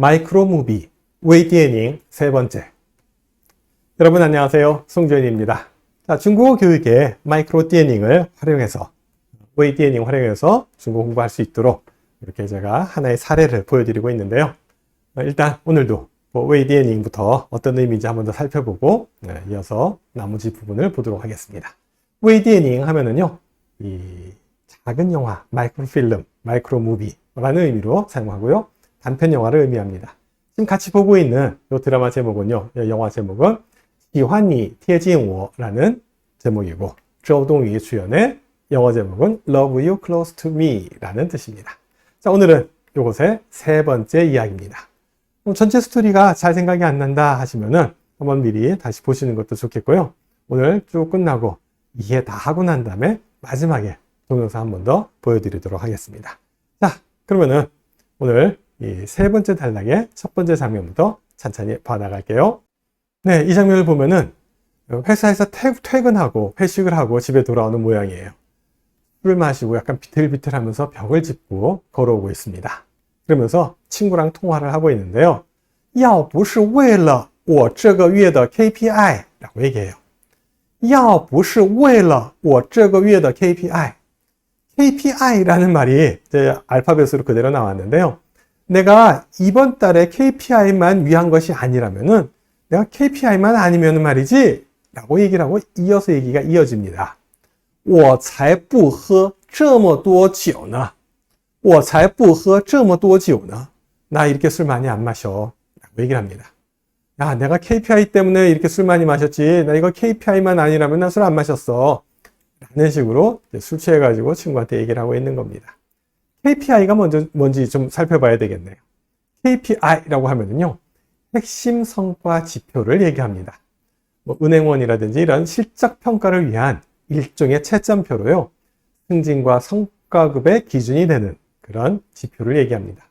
마이크로 무비, 웨이디에닝 세 번째. 여러분 안녕하세요. 송주현입니다. 자, 중국어 교육에 마이크로 디에닝을 활용해서 웨이디에닝 활용해서 중국어 공부할 수 있도록 이렇게 제가 하나의 사례를 보여드리고 있는데요. 어, 일단 오늘도 뭐 웨이디에닝부터 어떤 의미인지 한번 더 살펴보고 네, 이어서 나머지 부분을 보도록 하겠습니다. 웨이디에닝 하면은요, 이 작은 영화, 마이크로 필름, 마이크로 무비라는 의미로 사용하고요. 단편 영화를 의미합니다. 지금 같이 보고 있는 이 드라마 제목은요. 이 영화 제목은 이환이 티에진워라는 제목이고 조동이 주연의 영화 제목은 Love You Close to Me라는 뜻입니다. 자 오늘은 이곳의 세 번째 이야기입니다. 음, 전체 스토리가 잘 생각이 안 난다 하시면은 한번 미리 다시 보시는 것도 좋겠고요. 오늘 쭉 끝나고 이해 다 하고 난 다음에 마지막에 동영상 한 번 더 보여드리도록 하겠습니다. 자 그러면은 오늘 이 세 번째 단락의 첫 번째 장면부터 천천히 봐나갈게요. 네, 이 장면을 보면은 회사에서 퇴근하고 회식을 하고 집에 돌아오는 모양이에요. 술을 마시고 약간 비틀비틀하면서 벽을 짚고 걸어오고 있습니다. 그러면서 친구랑 통화를 하고 있는데요. 要不是为了我这个月的 KPI라고 얘기해요. 要不是为了我这个月的 KPI. KPI라는 말이 이제 알파벳으로 그대로 나왔는데요. 내가 이번 달에 KPI만 위한 것이 아니라면은 내가 KPI만 아니면 말이지 라고 얘기를 하고 이어서 얘기가 이어집니다. 我才不喝这么多酒呢.我才不喝这么多酒呢. 나 이렇게 술 많이 안 마셔. 라고 얘기를 합니다. 야, 내가 KPI 때문에 이렇게 술 많이 마셨지. 나 이거 KPI만 아니라면 나 술 안 마셨어. 라는 식으로 술 취해가지고 친구한테 얘기를 하고 있는 겁니다. KPI가 먼저, 뭔지 좀 살펴봐야 되겠네요. KPI라고 하면은요, 핵심 성과 지표를 얘기합니다. 뭐 은행원이라든지 이런 실적 평가를 위한 일종의 채점표로요, 승진과 성과급의 기준이 되는 그런 지표를 얘기합니다.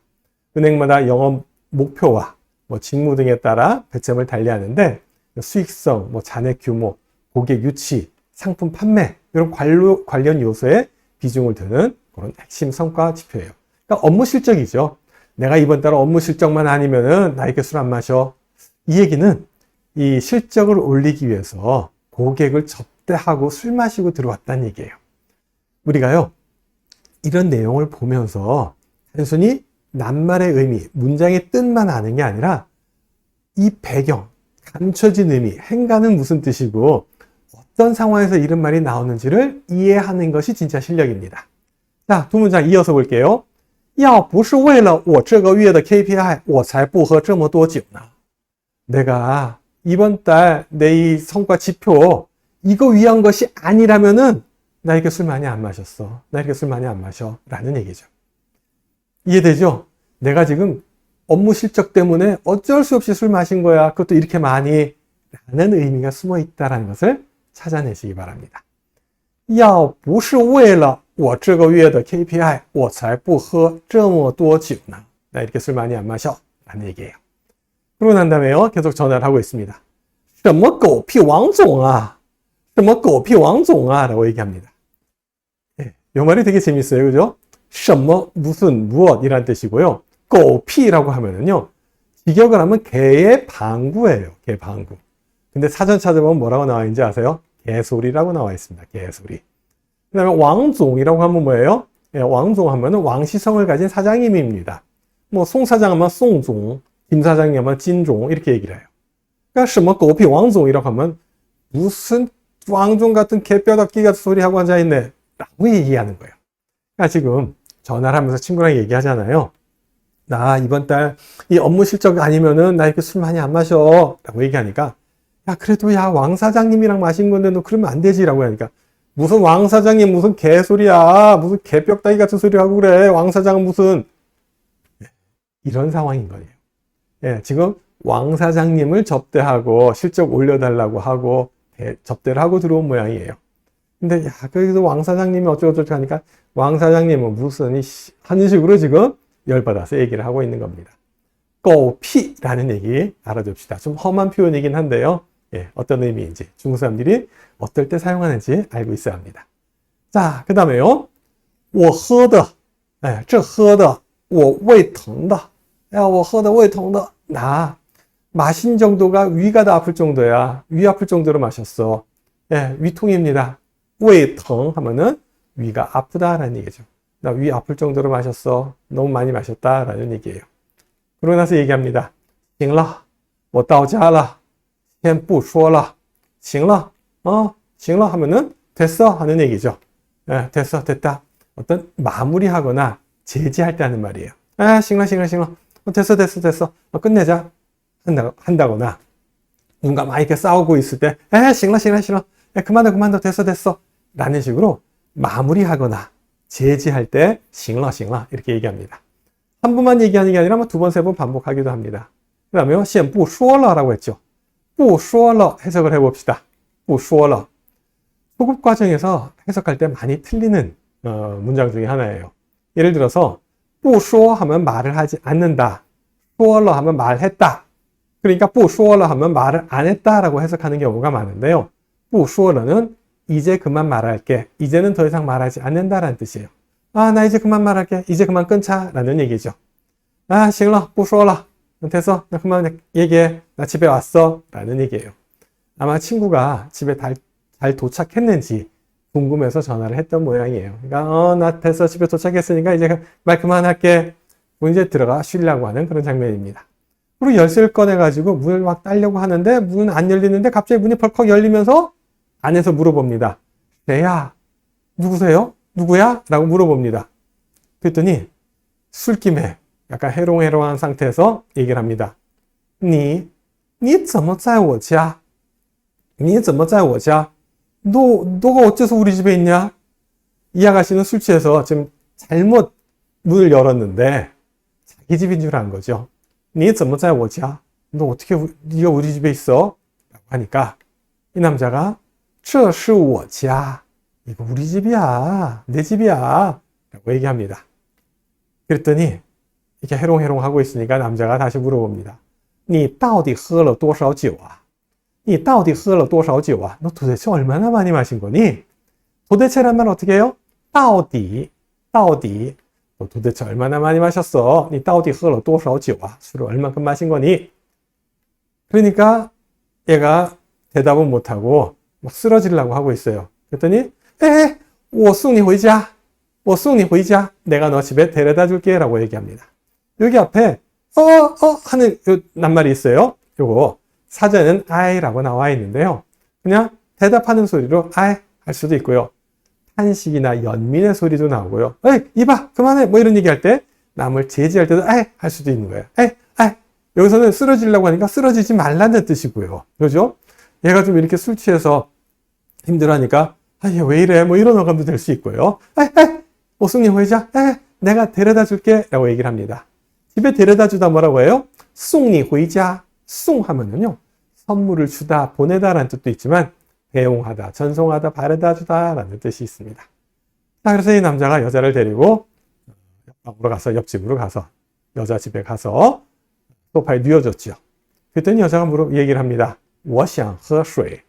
은행마다 영업 목표와 뭐 직무 등에 따라 배점을 달리하는데 수익성, 뭐 잔액 규모, 고객 유치, 상품 판매 이런 관료, 관련 요소에 비중을 두는 그런 핵심 성과 지표예요. 그러니까 업무 실적이죠. 내가 이번 달 업무 실적만 아니면은 나 이렇게 술 안 마셔. 이 얘기는 이 실적을 올리기 위해서 고객을 접대하고 술 마시고 들어왔다는 얘기예요. 우리가요, 이런 내용을 보면서 단순히 낱말의 의미, 문장의 뜻만 아는 게 아니라 이 배경, 감춰진 의미, 행간은 무슨 뜻이고 어떤 상황에서 이런 말이 나오는지를 이해하는 것이 진짜 실력입니다. 자, 두 문장 이어서 볼게요. 要不是为了我这个月的 KPI, 我才不喝这么多酒呢. 내가 이번 달 내 이 성과 지표 이거 위한 것이 아니라면은 나 이렇게 술 많이 안 마셨어. 나 이렇게 술 많이 안 마셔. 라는 얘기죠. 이해되죠? 내가 지금 업무 실적 때문에 어쩔 수 없이 술 마신 거야. 그것도 이렇게 많이 라는 의미가 숨어 있다는 것을 찾아내시기 바랍니다. 要不是为了 我这个月的 KPI, 我才不喝这么多酒呢. 나 이렇게 술 많이 안 마셔. 라는 얘기예요. 그러고 난 다음에요. 계속 전화를 하고 있습니다. 什么狗屁王总啊?什么狗屁王总啊? 라고 얘기합니다. 예, 이 말이 되게 재밌어요. 그죠? 什么 무슨 무엇이란 뜻이고요. 狗屁라고 하면은요. 직역을 하면 개의 방구예요. 개 방구. 근데 사전 찾아보면 뭐라고 나와 있는지 아세요? 개소리라고 나와 있습니다. 개소리. 그 다음에 왕종이라고 하면 뭐예요? 예, 왕종 하면은 왕시성을 가진 사장님입니다. 뭐, 송 사장 하면 송종, 김 사장이 하면 진종, 이렇게 얘기를 해요. 그러니까, 什么 狗屁 왕종이라고 하면 무슨 왕종 같은 개뼈다귀 같은 소리 하고 앉아있네. 라고 얘기하는 거예요. 그러니까 지금 전화를 하면서 친구랑 얘기하잖아요. 나 이번 달 이 업무 실적 아니면은 나 이렇게 술 많이 안 마셔. 라고 얘기하니까 야, 그래도 야, 왕 사장님이랑 마신 건데 너 그러면 안 되지라고 하니까 무슨 왕 사장님 무슨 개소리야. 무슨 개벽다기 같은 소리 하고 그래. 왕 사장은 무슨 이런 상황인 거예요. 예, 지금 왕 사장님을 접대하고 실적 올려달라고 하고 예, 접대를 하고 들어온 모양이에요. 근데 야, 그래도 왕 사장님이 어쩌고저쩌고 하니까 왕 사장님은 무슨 이 하는 식으로 지금 열받아서 얘기를 하고 있는 겁니다. 꼬피라는 얘기 알아둡시다. 좀 험한 표현이긴 한데요. 예, 어떤 의미인지 중국 사람들이 어떨 때 사용하는지 알고 있어야 합니다. 자, 그 다음에요. 我喝的, 예, 这喝的,我胃疼的. 야, 我喝的胃疼的. 나 마신 정도가 위가 다 아플 정도야. 위 아플 정도로 마셨어. 예, 위통입니다. 胃疼 하면은 위가 아프다라는 얘기죠. 나 위 아플 정도로 마셨어. 너무 많이 마셨다라는 얘기예요. 그러고 나서 얘기합니다. 行了,我到家了. 先不说了.行了, 어, 行了 하면은 됐어 하는 얘기죠. 예, 됐어, 됐다. 어떤 마무리하거나 제지할 때 하는 말이에요. 아, 行了,行了,行了. 어, 됐어, 됐어, 됐어. 어, 끝내자. 한다, 한다거나 누군가 막 이렇게 싸우고 있을 때, 에, 行了,行了,行了. 야, 그만둬, 그만둬, 됐어, 됐어. 라는 식으로 마무리하거나 제지할 때, 行了,行了. 이렇게 얘기합니다. 한 번만 얘기하는 게 아니라 뭐 두 번, 세 번 반복하기도 합니다. 그 다음에요, 先不说了라고 했죠. 不说了 해석을 해봅시다. 不说了. 초급 과정에서 해석할 때 많이 틀리는 어, 문장 중에 하나예요. 예를 들어서 不说 하면 말을 하지 않는다. 说了 하면 말했다. 그러니까 不说了 하면 말을 안 했다라고 해석하는 경우가 많은데요. 不说了는 이제 그만 말할게. 이제는 더 이상 말하지 않는다라는 뜻이에요. 아, 나 이제 그만 말할게. 이제 그만 끊자라는 얘기죠. 아, 行了,不说了. 됐어. 나 그만 얘기해. 나 집에 왔어. 라는 얘기예요. 아마 친구가 집에 잘, 잘 도착했는지 궁금해서 전화를 했던 모양이에요. 그러니까, 어, 나 됐어. 집에 도착했으니까 이제 말 그만할게. 뭐 이제 들어가 쉬려고 하는 그런 장면입니다. 그리고 열쇠를 꺼내가지고 문을 막 따려고 하는데 문은 안 열리는데 갑자기 문이 벌컥 열리면서 안에서 물어봅니다. 네야, 누구세요? 누구야? 라고 물어봅니다. 그랬더니 술김에 약간 해롱해롱한 상태에서 얘기를 합니다. 你,你怎么在我家?你怎么在我家? 너, 너가 어째서 우리 집에 있냐? 이 아가씨는 술 취해서 지금 잘못 문을 열었는데 자기 집인 줄 안 거죠. 你怎么在我家? 너 어떻게 우- 네가 우리 집에 있어? 라고 하니까 이 남자가 这是我家. 이거 우리 집이야. 내 집이야. 라고 얘기합니다. 그랬더니 이렇게 해롱해롱 하고 있으니까 남자가 다시 물어봅니다. 你到底喝了多少酒啊?你到底喝了多少酒啊? 너 도대체 얼마나 많이 마신 거니? 도대체란 말 어떻게 해요? 到底,到底. 너 도대체 얼마나 많이 마셨어? 你到底喝了多少酒啊? 술을 얼만큼 마신 거니? 그러니까 얘가 대답은 못하고 막 쓰러지려고 하고 있어요. 그랬더니 에, 我送你回家.我送你回家. 내가 너 집에 데려다 줄게 라고 얘기합니다. 여기 앞에 어, 어 하는 요 낱말이 있어요. 요거 사전은 아이라고 나와 있는데요. 그냥 대답하는 소리로 아이 할 수도 있고요. 탄식이나 연민의 소리도 나오고요. 에이, 이봐, 그만해. 뭐 이런 얘기 할 때 남을 제지할 때도 에이 할 수도 있는 거예요. 에이, 에이. 여기서는 쓰러지려고 하니까 쓰러지지 말라는 뜻이고요. 그죠? 얘가 좀 이렇게 술 취해서 힘들어하니까 아, 얘 왜 이래? 뭐 이런 어감도 될 수 있고요. 에이, 에이. 오승님 회장, 에이, 내가 데려다 줄게. 라고 얘기를 합니다. 집에 데려다 주다 뭐라고 해요? 숭니 회자. 숭 하면은요. 선물을 주다, 보내다 라는 뜻도 있지만 배웅하다, 전송하다, 바래다 주다 라는 뜻이 있습니다. 자, 그래서 이 남자가 여자를 데리고 옆방으로 가서 옆집으로 가서 여자 집에 가서 소파에 누워졌죠. 그랬더니 여자가 물어 얘기를 합니다. 我想喝水.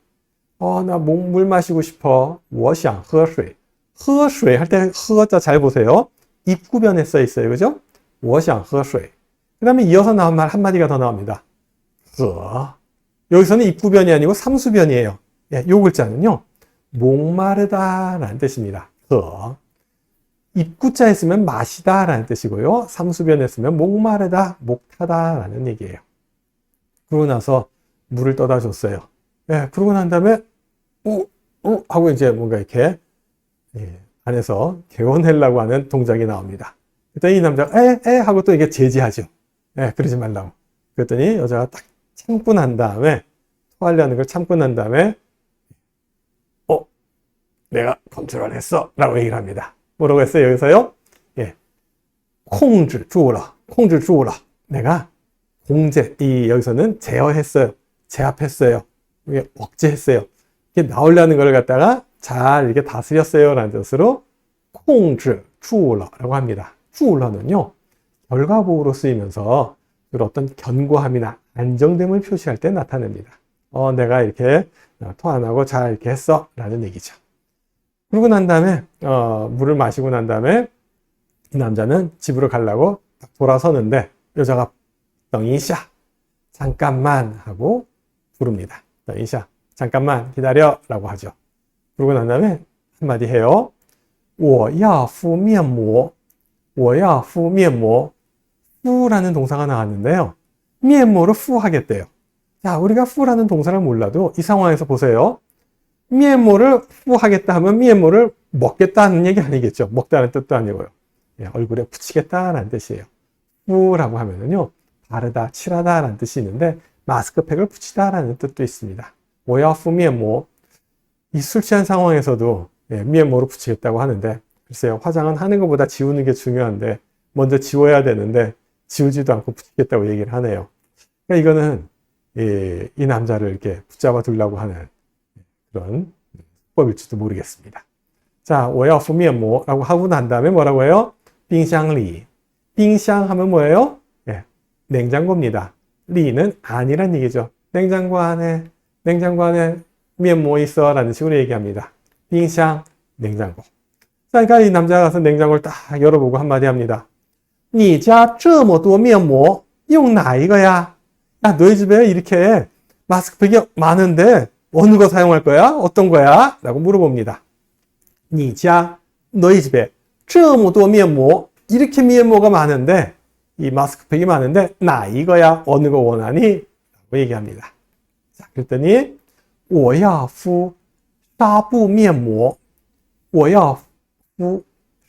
어, 나 물 마시고 싶어. 我想喝水. 喝水 할 때 허자 잘 보세요. 입구변에 써 있어요. 그죠? 我想喝水. 그 다음에 이어서 나온 말 한마디가 더 나옵니다. 喝. 여기서는 입구변이 아니고 삼수변이에요. 예, 요 글자는요. 목마르다 라는 뜻입니다. 喝. 입구자에 쓰면 마시다 라는 뜻이고요. 삼수변에 쓰면 목마르다, 목타다 라는 얘기예요. 그러고 나서 물을 떠다 줬어요. 예, 그러고 난 다음에, 오, 오, 하고 이제 뭔가 이렇게, 예, 안에서 개원하려고 하는 동작이 나옵니다. 그랬더니 이 남자가 에? 에? 하고 또 이게 제지하죠. 에 그러지 말라고. 그랬더니 여자가 딱 참고 난 다음에 토하려는 걸 참고 난 다음에 어? 내가 컨트롤 했어. 라고 얘기를 합니다. 뭐라고 했어요? 여기서요? 예. 콩줄 주오라. 콩줄 주오라. 내가 공제, 이 여기서는 제어했어요. 제압했어요. 이게 억제했어요. 이게 나오려는 걸 갖다가 잘 이렇게 다스렸어요. 라는 뜻으로 콩줄 주오라라고 합니다. 住了는요, 결과보호로 쓰이면서 어떤 견고함이나 안정됨을 표시할 때 나타냅니다. 어, 내가 이렇게 토 안 하고 잘 이렇게 했어. 라는 얘기죠. 그러고 난 다음에, 어, 물을 마시고 난 다음에 이 남자는 집으로 가려고 딱 돌아서는데 여자가 等一下 잠깐만 하고 부릅니다. 等一下 잠깐만 기다려 라고 하죠. 그러고 난 다음에 한마디 해요. 我要敷面膜 워야 후 미엔모 후라는 동사가 나왔는데요. 미엔모를 후하겠대요. 자, 우리가 후라는 동사를 몰라도 이 상황에서 보세요. 미엔모를 후하겠다 하면 미엔모를 먹겠다는 얘기 아니겠죠. 먹다는 뜻도 아니고요. 예, 얼굴에 붙이겠다라는 뜻이에요. 후라고 하면은요. 바르다, 칠하다라는 뜻이 있는데 마스크팩을 붙이다라는 뜻도 있습니다. 워야 후 미엔모 이 술 취한 상황에서도 예, 미엔모를 붙이겠다고 하는데 글쎄요, 화장은 하는 것보다 지우는 게 중요한데 먼저 지워야 되는데 지우지도 않고 붙이겠다고 얘기를 하네요. 그러니까 이거는 이, 이 남자를 이렇게 붙잡아 두려고 하는 그런 수법일지도 모르겠습니다. 자, 我要敷面膜 라고 하고 난 다음에 뭐라고 해요? 冰箱里. 冰箱 하면 뭐예요? 예, 냉장고입니다. 리는 아니란 얘기죠. 냉장고 안에, 냉장고 안에 면모 있어 라는 식으로 얘기합니다. 冰箱, 냉장고. 자, 그러니까 이 남자가 가서 냉장고를 딱 열어보고 한마디 합니다. 你家这么多面膜用哪一个呀? 야, 너희 집에 이렇게 마스크팩이 많은데 어느 거 사용할 거야? 어떤 거야? 라고 물어봅니다. 你家 너희 집에 这么多面膜 이렇게 미엔모가 많은데 이 마스크팩이 많은데 나 이거야 어느 거 원하니? 라고 얘기합니다. 자, 그랬더니 我要敷纱布面膜我要 敷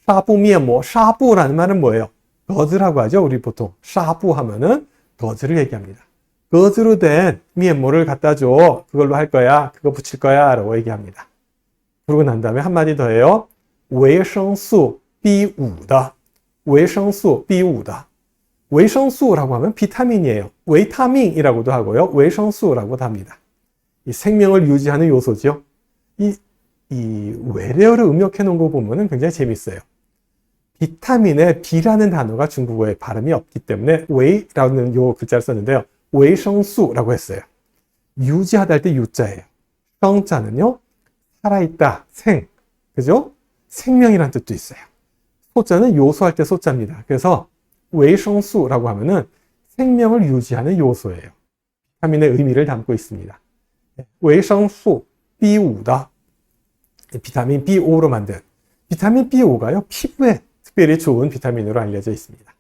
纱布面膜 纱布라는 말은 뭐예요? 거즈라고 하죠. 우리 보통 샤부 하면은 거즈를 얘기합니다. 거즈로 된 미엔모를 갖다 줘. 그걸로 할 거야. 그거 붙일 거야. 라고 얘기합니다. 그러고 난 다음에 한마디 더 해요. 维生素 B5다. 维生素 B5다. 维生素라고 하면 비타민이에요.维타민이라고도 하고요. 维生素라고도 합니다. 이 생명을 유지하는 요소죠. 이, 이 외래어를 음역해 놓은 거 보면은 굉장히 재밌어요. 비타민에 B라는 단어가 중국어에 발음이 없기 때문에 웨이라는 요 글자를 썼는데요. 웨이성수라고 했어요. 유지하다 할 때 유자예요. 성자는요. 살아있다, 생. 그죠? 생명이란 뜻도 있어요. 소자는 요소할 때 소자입니다. 그래서 웨이성수라고 하면은 생명을 유지하는 요소예요. 비타민의 의미를 담고 있습니다. 웨이성수 B5다. 비타민 B5로 만든 비타민 B5가요. 피부에 특별히 좋은 비타민으로 알려져 있습니다.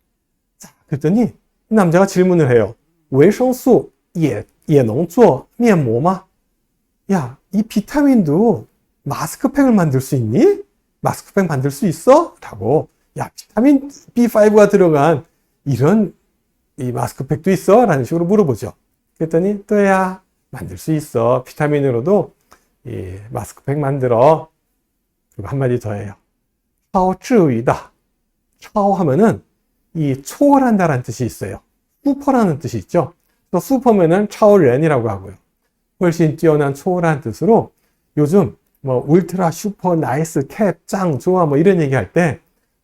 자, 그랬더니 이 남자가 질문을 해요. 维生素也也能做面膜吗? 야, 이 비타민도 마스크팩을 만들 수 있니? 마스크팩 만들 수 있어? 라고. 야, 비타민 B5가 들어간 이런 이 마스크팩도 있어? 라는 식으로 물어보죠. 그랬더니 또야 만들 수 있어. 비타민으로도 이 마스크팩 만들어. 그리고 한마디 더 해요. 차오 쯔위다. 차오 하면은 이 초월한다라는 뜻이 있어요. 슈퍼라는 뜻이 있죠. 또 슈퍼면은 차오렌이라고 하고요. 훨씬 뛰어난 초월한 뜻으로 요즘 뭐 울트라 슈퍼 나이스 캡 짱 좋아 뭐 이런 얘기 할 때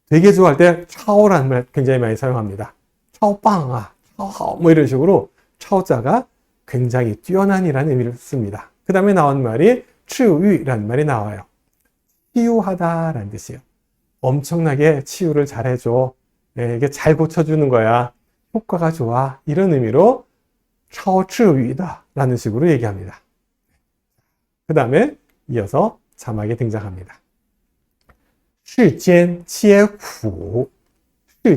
되게 좋아할 때 차오라는 말 굉장히 많이 사용합니다. 차오빵아, 차오하오 뭐 이런 식으로 차오자가 굉장히 뛰어난이라는 의미를 씁니다. 그 다음에 나온 말이 추유라는 말이 나와요. 치유하다라는 뜻이에요. 엄청나게 치유를 잘해줘. 네, 이게 잘 고쳐주는 거야. 효과가 좋아. 이런 의미로 차오치유이다 라는 식으로 얘기합니다. 그 다음에 이어서 자막이 등장합니다. 시간 치에구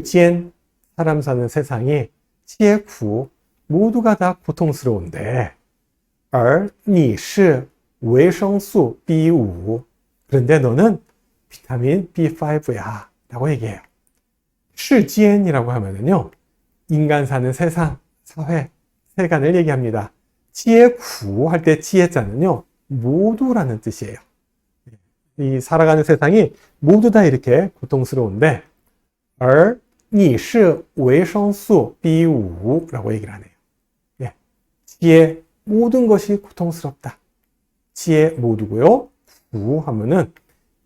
시간 사람 사는 세상이 치에구 모두가 다 고통스러운데 而你是维生素 B5 그런데 너는 비타민 B5야 라고 얘기해요. 시간이라고 하면은요, 인간 사는 세상, 사회, 세간을 얘기합니다. 지혜구 할 때 지혜자는요, 모두라는 뜻이에요. 이 살아가는 세상이 모두 다 이렇게 고통스러운데, 而你是维生素 B5라고 얘기를 하네요. 예. 지혜 모든 것이 고통스럽다. 지혜 모두고요. 구 하면은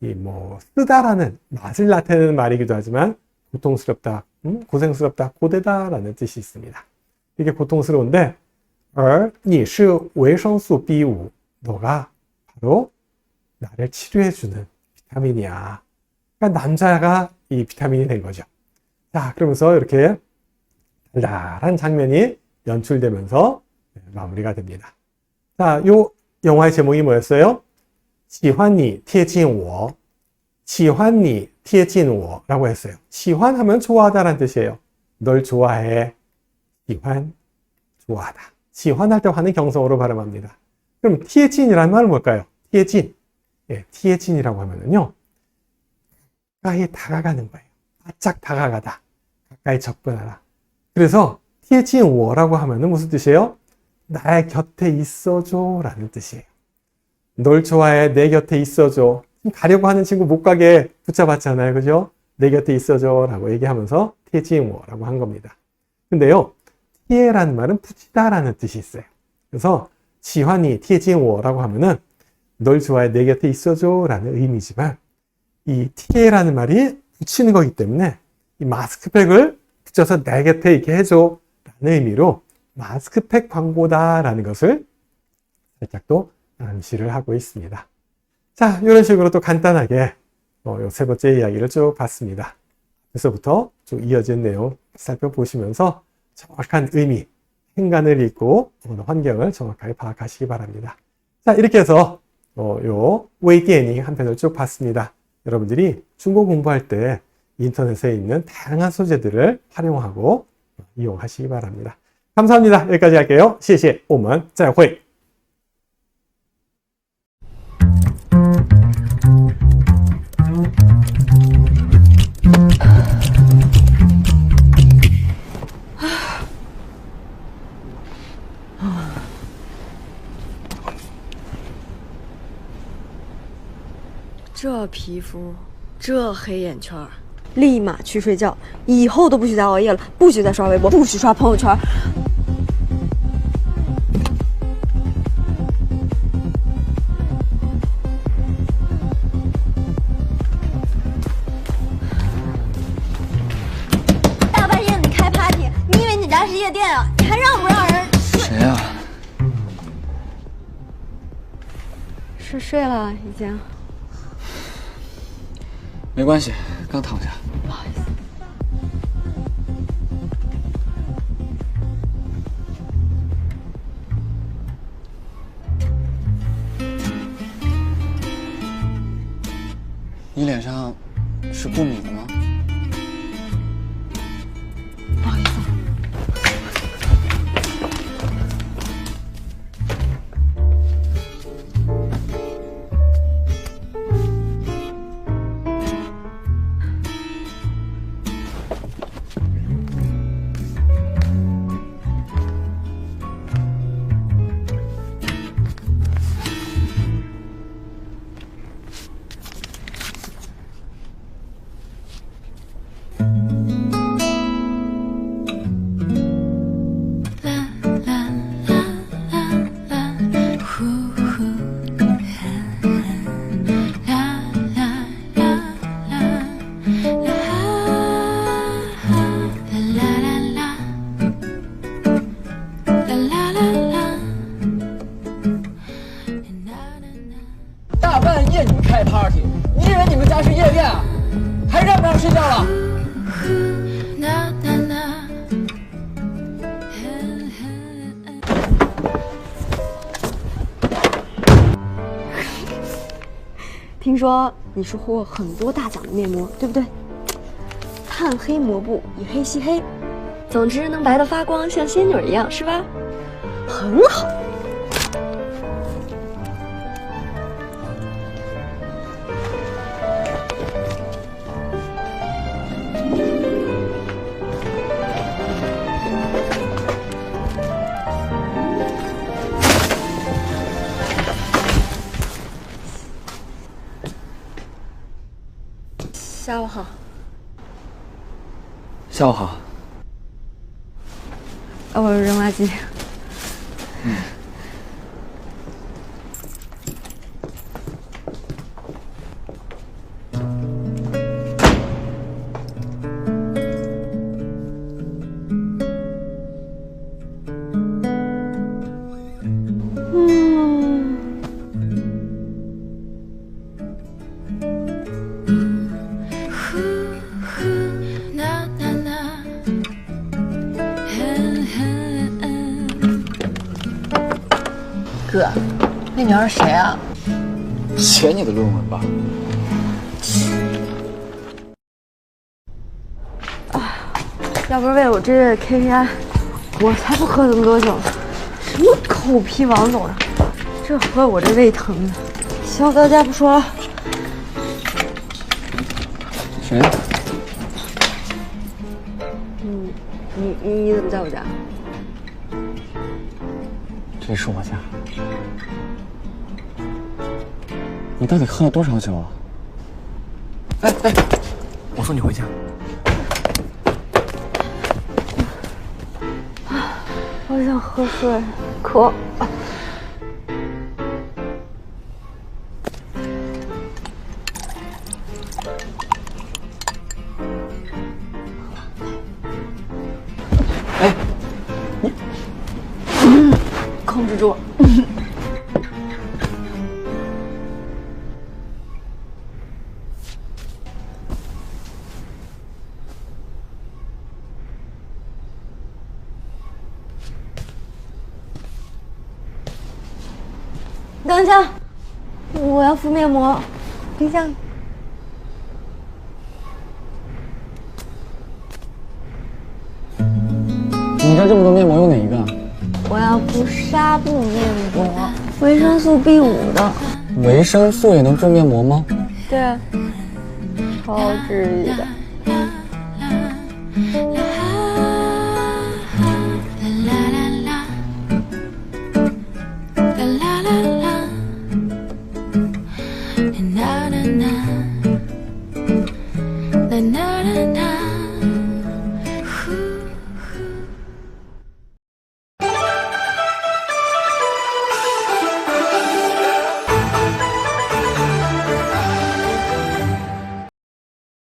이뭐 쓰다라는 맛을 나타내는 말이기도 하지만 고통스럽다, 음? 고생스럽다, 고되다라는 뜻이 있습니다. 이게 고통스러운데 而你是维生素 B5 너가 바로 나를 치료해주는 비타민이야. 그러니까 남자가 이 비타민이 된 거죠. 자, 그러면서 이렇게 달달한 장면이 연출되면서 네, 마무리가 됩니다. 자, 요 영화의 제목이 뭐였어요? 喜欢你贴近我喜欢你贴近我라고 했어요. 喜欢하면 좋아하다라는 뜻이에요. 널 좋아해. 喜欢 좋아하다. 喜欢할 때 화는 경성으로 발음합니다. 그럼 贴近이라는 말은 뭘까요? 贴近. 예, 贴近이라고 하면은요. 가까이 다가가는 거예요. 바짝 다가가다. 가까이 접근하다. 그래서 贴近我라고 하면은 무슨 뜻이에요? 나의 곁에 있어줘 라는 뜻이에요. 널 좋아해 내 곁에 있어줘. 가려고 하는 친구 못 가게 붙잡았잖아요. 그죠? 내 곁에 있어줘 라고 얘기하면서 티지모라고 한 겁니다. 근데요. 티에라는 말은 붙이다라는 뜻이 있어요. 그래서 지환이 티에지오라고 하면은 널 좋아해 내 곁에 있어줘 라는 의미지만 이 티에라는 말이 붙이는 거기 때문에 이 마스크팩을 붙여서 내 곁에 있게 해줘 라는 의미로 마스크팩 광고다라는 것을 살짝 또 암시를 하고 있습니다. 자, 이런 식으로 또 간단하게 어, 세 번째 이야기를 쭉 봤습니다. 그래서부터 쭉 이어진 내용 살펴보시면서 정확한 의미, 행간을 읽고 환경을 정확하게 파악하시기 바랍니다. 자, 이렇게 해서 어, 요 웨이디에닝 한 편을 쭉 봤습니다. 여러분들이 중국 공부할 때 인터넷에 있는 다양한 소재들을 활용하고 이용하시기 바랍니다. 감사합니다. 여기까지 할게요. 谢谢,我们再会. “这皮肤，这黑眼圈儿。”立马去睡觉，以后都不许再熬夜了，不许再刷微博，不许刷朋友圈。 是睡了已经。没关系，刚躺下。不好意思你脸上是过敏吗？让不让睡觉了？听说你是获很多大奖的面膜，对不对？炭黑膜布，以黑吸黑，总之能白的发光，像仙女一样，是吧？很好。下午好，下午好。啊，我扔垃圾。嗯。那女孩是谁啊？写你的论文吧。要不是为了我这月的 KPI，我才不喝这么多酒呢。什么狗屁王总啊，这喝我这胃疼的。行，到家不说了。谁？你你你怎么在我家？这是我家。你到底喝了多少酒啊？哎哎，我送你回家。我想喝水，渴。膜。冰箱。你这这么多面膜用哪一个啊？我要敷纱布面膜，维生素 B 五的。维生素也能做面膜吗？对啊，超治愈的。